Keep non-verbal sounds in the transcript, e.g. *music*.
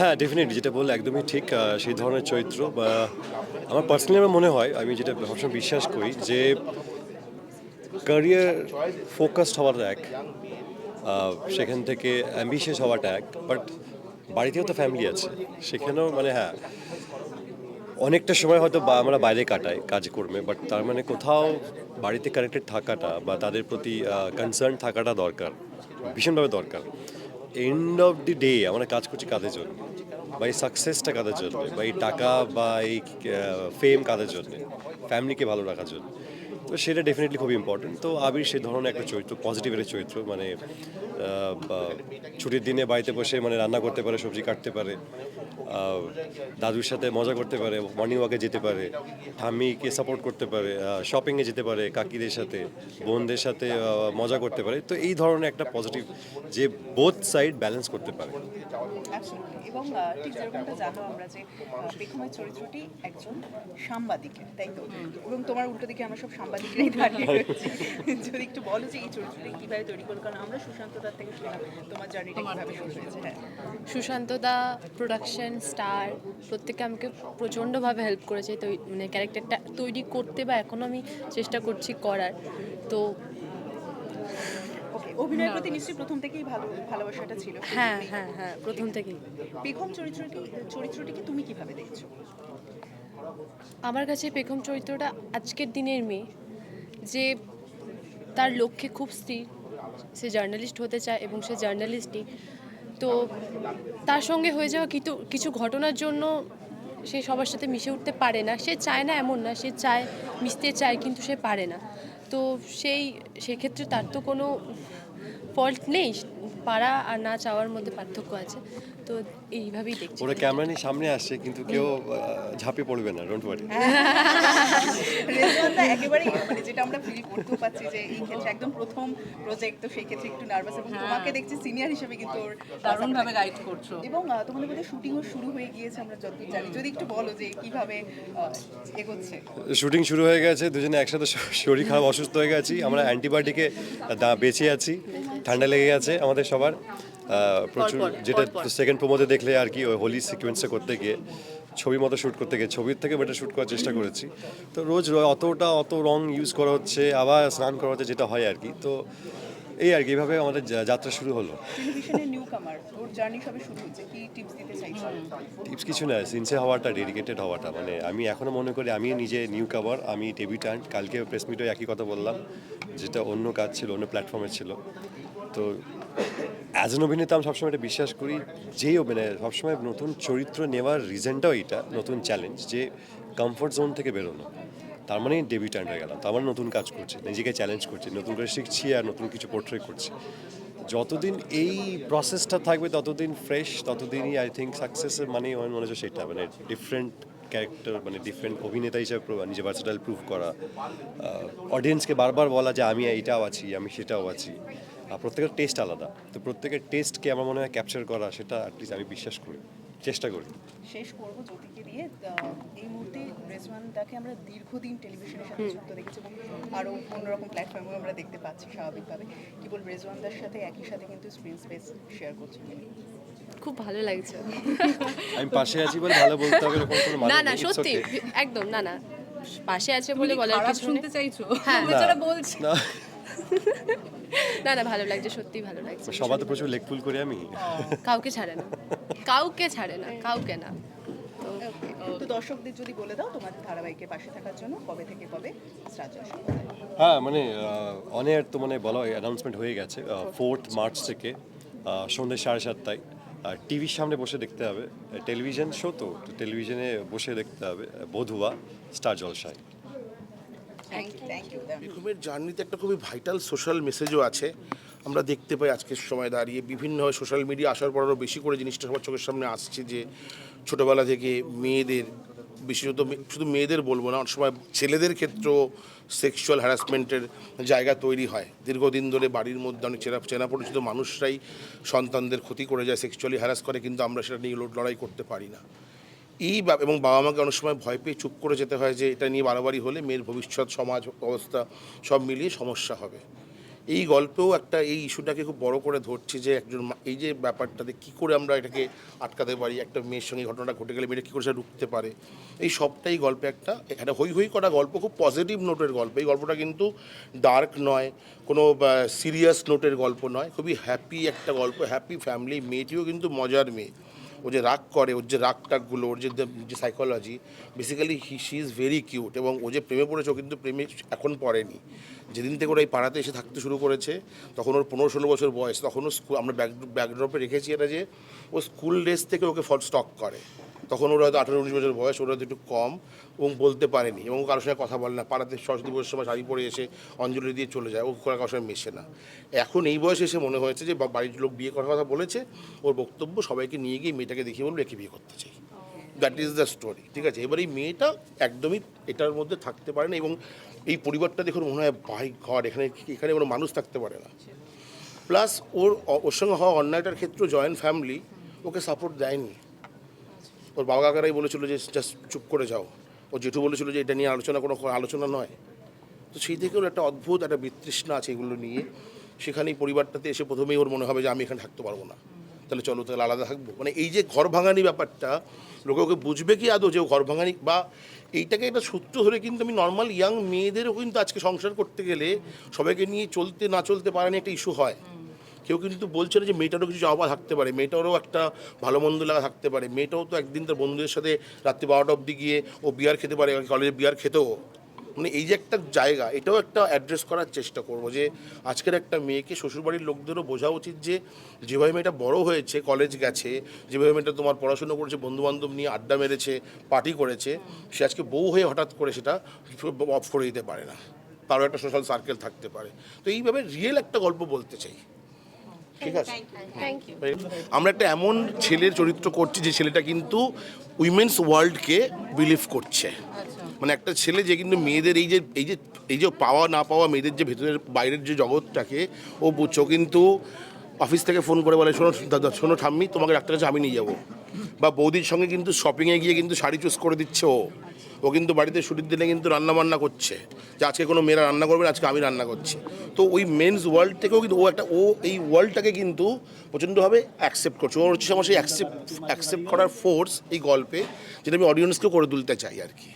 হ্যাঁ ডেফিনেটলি যেটা বললে একদমই ঠিক সেই ধরনের চরিত্র বা আমার পার্সোনালি আমার মনে হয়, আমি যেটা সবসময় বিশ্বাস করি যে ক্যারিয়ার ফোকাসড হওয়াটা এক সেখান থেকে অ্যাম্বিশিয়াস হওয়াটা এক বাট বাড়িতেও তো ফ্যামিলি আছে, সেখানেও মানে হ্যাঁ অনেকটা সময় হয়তো বা আমরা বাইরে কাটাই কাজকর্মে বাট তার মানে কোথাও বাড়িতে কানেক্টেড থাকাটা বা তাদের প্রতি কনসার্ন থাকাটা দরকার, ভীষণভাবে দরকার। এন্ড অফ দি ডে আমরা কাজ করছি কাদের জন্য? বা এই সাকসেসটা কাদের জন্য? বা এই টাকা বা এই ফেম কাদের জন্য? ফ্যামিলিকে ভালো রাখার জন্য। তো সেটা ডেফিনেটলি খুব ইম্পর্টেন্ট তো আবির সেই ধরনের একটা চরিত্র পজিটিভ একটা চরিত্র মানে ছুটির দিনে বাড়িতে বসে মানে রান্না করতে পারে, সবজি কাটতে পারে দাদুর সাথে মজা করতে পারে মর্নিং ওয়াকে যেতে পারে, ঠাম্মিকে সাপোর্ট করতে পারে শপিংয়ে যেতে পারে, কাকিদের সাথে, বোনদের সাথে মজা করতে পারে। তো এই ধরনের একটা পজিটিভ যে বোথ সাইড ব্যালেন্স করতে পারে। এবং ঠিক যেরকমটা জানো আমরা যে পেখমের চরিত্রটি একজন সাংবাদিকের, তাই তো? এবং তোমার উল্টো দিকে আমরা সব সাংবাদিকরাই দাঁড়িয়ে রয়েছি যদি একটু বলো যে এই চরিত্রটি কীভাবে তৈরি করো কারণ আমরা সুশান্ত দার থেকে শুনলাম তোমার জার্নিটা কীভাবে শুরু হয়েছে? হ্যাঁ। সুশান্তদা প্রোডাকশন স্টার প্রত্যেকে আমাকে প্রচণ্ডভাবে হেল্প করেছে। তো মানে ক্যারেক্টারটা তৈরি করতে বা এখনও আমি চেষ্টা করছি করার। তো ওকে অভিনয়ের প্রতি নিশ্চয়ই প্রথম থেকেই ভালো ভালোবাসাটা ছিল। হ্যাঁ হ্যাঁ হ্যাঁ প্রথম থেকেই। পেখম চরিত্রটি চরিত্রটিকে তুমি কীভাবে দেখছ? আমার কাছে পেখম চরিত্রটা আজকের দিনের মেয়ে। যে তার লক্ষ্যে খুব স্থির, সে জার্নালিস্ট হতে চায় এবং সে জার্নালিস্টই তো তার সঙ্গে হয়ে যাওয়া কিছু কিছু ঘটনার জন্য সে সবার সাথে মিশে উঠতে পারে না। সে চায় না এমন না, সে চায়, মিশতে চায় কিন্তু সে পারে না। তো সেই, সেক্ষেত্রে তার তো কোনো ফল্ট নেই। পারা আর না চাওয়ার মধ্যে পার্থক্য আছে। তো এইভাবেই দেখছি। ওরা ক্যামেরা নিয়ে সামনে আসছে কিন্তু কেউ ঝাঁপিয়ে পড়বে না ডোন্ট ওয়ারি রেজওয়ানদা একেবারেই মানে যেটা আমরা ফিল করতেও পাচ্ছি যে এই ক্ষেত্রে একদম প্রথম প্রজেক্ট তো সেই ক্ষেত্রে একটু নার্ভাস এবং তোমাকে দেখছি সিনিয়র হিসেবে কিন্তু ওর দারুণভাবে গাইড করছ। এবং তোমাদের শুটিংও শুরু হয়ে গিয়েছে আমরা যতদূর জানি। যদি একটু বলো যে কীভাবে এগোচ্ছে? শুটিং শুরু হয়ে গেছে দুজনে একসাথে শরীর খারাপ অসুস্থ হয়ে গেছি। আমরা অ্যান্টিবায়োটিকে বেঁচে আছি ঠান্ডা লেগে গেছে আমাদের সবার। প্রচুর যেটা সেকেন্ড প্রোমোতে দেখলে আর কি ওই হোলি সিকোয়েন্সে করতে গিয়ে ছবির মতো শ্যুট করতে গিয়ে ছবির থেকে বেটার শ্যুট করার চেষ্টা করেছি। তো রোজ অতটা অত রং ইউজ করা হচ্ছে আবার স্নান করা হচ্ছে যেটা হয় আর কি। তো এই আর কি এইভাবে আমাদের যাত্রা শুরু হলো। কামার টিপস কিছু না সিনসে হওয়াটা ডেডিকেটেড হওয়াটা। মানে আমি এখনও মনে করি আমি নিজে নিউ কাভার আমি ডেবিউট্যান্ট কালকে প্রেস মিটে একই কথা বললাম যেটা অন্য কাজ ছিল অন্য প্ল্যাটফর্মে ছিল। তো অ্যাজ এন অভিনেতা আমি সবসময় এটা বিশ্বাস করি, যেই মানে সবসময় নতুন চরিত্র নেওয়ার রিজনটাও এটা নতুন চ্যালেঞ্জ যে কমফোর্ট জোন থেকে বেরোনো। তার মানে ডেবিউট্যান্ট হয়ে গেলাম তার মানে নতুন কাজ করছি, নিজেকে চ্যালেঞ্জ করছি, নতুন করে শিখছি আর নতুন কিছু পোর্ট্রে করছি। যতদিন এই প্রসেসটা থাকবে, ততদিন ফ্রেশ ততদিনই আই থিঙ্ক সাকসেসের মানে আমার মনে হচ্ছে সেটা মানে ডিফারেন্ট ক্যারেক্টার মানে ডিফারেন্ট অভিনেতা হিসাবে pro- নিজে ভার্সেটাইল প্রুভ করা। অডিয়েন্সকে বারবার বলা যে আমি এইটাও আছি, আমি সেটাও আছি। প্রত্যেকের টেস্ট আলাদা। তো প্রত্যেকের টেস্টকে আমার মনে হয় ক্যাপচার করা সেটা অ্যাটলিস্ট আমি বিশ্বাস করি চেষ্টা করি। শেষ করব জ্যোতিকে দিয়ে। আহ, এই মুহূর্তে রেজওয়ান দাকে আমরা দীর্ঘদিন টেলিভিশনের সাথে যুক্ত দেখেছি এবং আরও অন্যরকম প্ল্যাটফর্মেও আমরা দেখতে পাচ্ছি স্বাভাবিকভাবে। কি বল রেজওয়ান দার সাথে একই সাথে কিন্তু স্ক্রিন স্পেস শেয়ার করছেন তিনি খুব ভালো লাগছে। আমি পাশে আছি বলে ভালো বলতে হবে এরকম কোনো মানে না না সত্যি একদম না না পাশে আছে বলে বলার কিছু শুনতে চাইছো। হ্যাঁ। বলছে। না। *laughs* না না ভালো লাগছে সত্যি ভালো লাগছে। সবার তো প্রচুর লেগ ফুল করি আমি। *laughs* কাউকে ছাড়ে না। কাউকে ছাড়ে না কাউকে না। তো দর্শকদের যদি বলে দাও তোমাদের ধারাবাহিকের পাশে থাকার জন্য কবে থেকে কবে? স্টার জলসা হ্যাঁ। মানে অন এয়ার তো মানে বলা অ্যানাউন্সমেন্ট হয়ে গেছে ফোর্থ মার্চ থেকে সন্ধ্যে সাড়ে সাতটায়। আর টিভির সামনে বসে দেখতে হবে। টেলিভিশন শো তো তো টেলিভিশনে বসে দেখতে হবে বধুয়া স্টার জলসায়। বেগমের জার্নিতে একটা খুবই ভাইটাল সোশ্যাল মেসেজও আছে। আমরা দেখতে পাই আজকের সময় দাঁড়িয়ে বিভিন্ন সোশ্যাল মিডিয়া আসার পর আরও বেশি করে জিনিসটা সবার চোখের সামনে আসছে যে ছোটোবেলা থেকে মেয়েদের বিশেষত শুধু মেয়েদের বলব না অনেক সময় ছেলেদের ক্ষেত্রেও সেক্সুয়াল হ্যারাসমেন্টের জায়গা তৈরি হয়। দীর্ঘদিন ধরে বাড়ির মধ্যে অনেক চেনা চেনা পরিচিত মানুষরাই সন্তানদের ক্ষতি করে যায় সেক্সুয়ালি হ্যারাস করে কিন্তু আমরা সেটা নিয়ে লড়াই করতে পারি না। এই এবং বাবা মাকে অনেক সময় ভয় পেয়ে চুপ করে যেতে হয় যে এটা নিয়ে বাড়াবাড়ি হলে মেয়ের ভবিষ্যৎ, সমাজ অবস্থা সব মিলিয়ে সমস্যা হবে। এই গল্পেও একটা এই ইস্যুটাকে খুব বড় করে ধরছি যে একজন এই যে ব্যাপারটাতে কী করে আমরা এটাকে আটকাতে পারি, একটা মেয়ের সঙ্গে ঘটনাটা ঘটে গেলে মেয়েটা কী করে সেটা রুখতে পারে? এই সবটাই গল্পে একটা একটা হই হই করা গল্প, খুব পজিটিভ নোটের গল্প। এই গল্পটা কিন্তু ডার্ক নয়, কোনো সিরিয়াস নোটের গল্প নয়, খুবই হ্যাপি একটা গল্প। হ্যাপি ফ্যামিলি মেয়েটিও কিন্তু মজার মেয়ে। ও যে রাগ করে, ওর যে রাগ টাকগুলো ওর যে যে psychology basically he she is very cute এবং ও যে প্রেমে পড়েছে, ও কিন্তু প্রেমে এখন পড়েনি। যেদিন থেকে ওরা এই পাড়াতে এসে থাকতে শুরু করেছে, তখন ওর পনেরো ষোলো বছর বয়স, তখন ও স্কুল আমরা ব্যাক ব্যাকড্রপে রেখেছি এটা যে, ও স্কুল ড্রেস থেকে ওকে ফল স্টক করে। তখন ওরা হয়তো আঠারো, উনিশ বছর বয়স, ওরা হয়তো একটু কম এবং বলতে পারেনি এবং কারোর সঙ্গে কথা বলে না। পাড়াতে সরস্বতী পুজোর সময় শাড়ি পরে এসে অঞ্জলি দিয়ে চলে যায়, ও কারোর সঙ্গে মেশে না। এখন এই বয়সে এসে মনে হয়েছে যে বাড়ির লোক বিয়ে করার কথা বলেছে, ওর বক্তব্য সবাইকে নিয়ে গিয়ে মেয়েটাকে দেখিয়ে বলব, একে বিয়ে করতে চাই। দ্যাট ইজ দ্য স্টোরি ঠিক আছে? এবার এই মেয়েটা একদমই এটার মধ্যে থাকতে পারে না এবং এই পরিবারটা দেখুন মনে হয়, ভাই ঘর এখানে এখানে কোনো মানুষ থাকতে পারে না। প্লাস ওর ওর সঙ্গে হওয়া অন্যায়টার ক্ষেত্রে জয়েন্ট ফ্যামিলি ওকে সাপোর্ট দেয়নি। ওর বাবা কাকারাই বলেছিল যে, জাস্ট চুপ করে যাও। ও জেঠু বলেছিল যে, এটা নিয়ে আলোচনা কোনো আলোচনা নয়। তো সেই থেকে ওর একটা অদ্ভুত, একটা বিতৃষ্ণা আছে এগুলো নিয়ে। সেখানে এই পরিবারটাতে এসে প্রথমেই ওর মনে হবে যে, আমি এখানে থাকতে পারব না। তাহলে চলো, তাহলে আলাদা থাকব। মানে এই যে ঘর ভাঙানি ব্যাপারটা, লোকে ওকে বুঝবে কি আদৌ যে ঘর ভাঙানি বা এইটাকে একটা সূত্র ধরে কিন্তু আমি নর্মাল ইয়াং মেয়েদেরও কিন্তু আজকে সংসার করতে গেলে সবাইকে নিয়ে চলতে না চলতে পারেনি একটা ইস্যু হয়। কেউ কিন্তু বলছে না যে মেয়েটারও কিছু চাওয়া থাকতে পারে, মেয়েটারও একটা ভালো মন্দ লাগা থাকতে পারে, মেয়েটাও তো একদিন তার বন্ধুদের সাথে রাত্রি বারোটা অবধি গিয়ে ও বিয়ার খেতে পারে কলেজে বিয়ার খেতেও। মানে এই যে একটা জায়গা, এটাও একটা অ্যাড্রেস করার চেষ্টা করব যে আজকের একটা মেয়েকে শ্বশুরবাড়ির লোকদেরও বোঝা উচিত যে যেভাবে মেয়েটা বড় হয়েছে কলেজ গেছে, যেভাবে মেয়েটা তোমার পড়াশুনো করেছে, বন্ধুবান্ধব নিয়ে আড্ডা মেরেছে পার্টি করেছে, সে আজকে বউ হয়ে হঠাৎ করে সেটা অফ করে দিতে পারে না। তারও একটা সোশ্যাল সার্কেল থাকতে পারে। তো এইভাবে রিয়েল একটা গল্প বলতে চাই। ঠিক আছে? আমরা একটা এমন ছেলের চরিত্র করছি যে ছেলেটা কিন্তু উইমেন্স ওয়ার্ল্ডকে বিলিভ করছে। মানে একটা ছেলে যে কিন্তু মেয়েদের এই যে এই যে এই যে পাওয়া না পাওয়া মেয়েদের যে ভেতরের বাইরের যে জগৎটাকে ও বুঝছ কিন্তু অফিস থেকে ফোন করে বলে শোনো দাদা শোনো ঠাম্মি তোমাকে ডাক্তার কাছে আমি নিয়ে যাব। বা বৌদির সঙ্গে কিন্তু শপিংয়ে গিয়ে কিন্তু শাড়ি চুজ করে দিচ্ছে ও। ও কিন্তু বাড়িতে ছুটির দিনে কিন্তু রান্না বান্না করছে। যে আজকে কোনো মেয়েরা রান্না করবে আজকে আমি রান্না করছি। তো ওই মেন্স ওয়ার্ল্ড থেকেও কিন্তু ও একটা, ও এই ওয়ার্ল্ডটাকে কিন্তু প্রচণ্ডভাবে অ্যাকসেপ্ট করছে। ওর হচ্ছে আমার সেই অ্যাকসেপ্ট অ্যাকসেপ্ট করার ফোর্স এই গল্পে, যেটা আমি অডিয়েন্সকেও করে তুলতে চাই আর কি।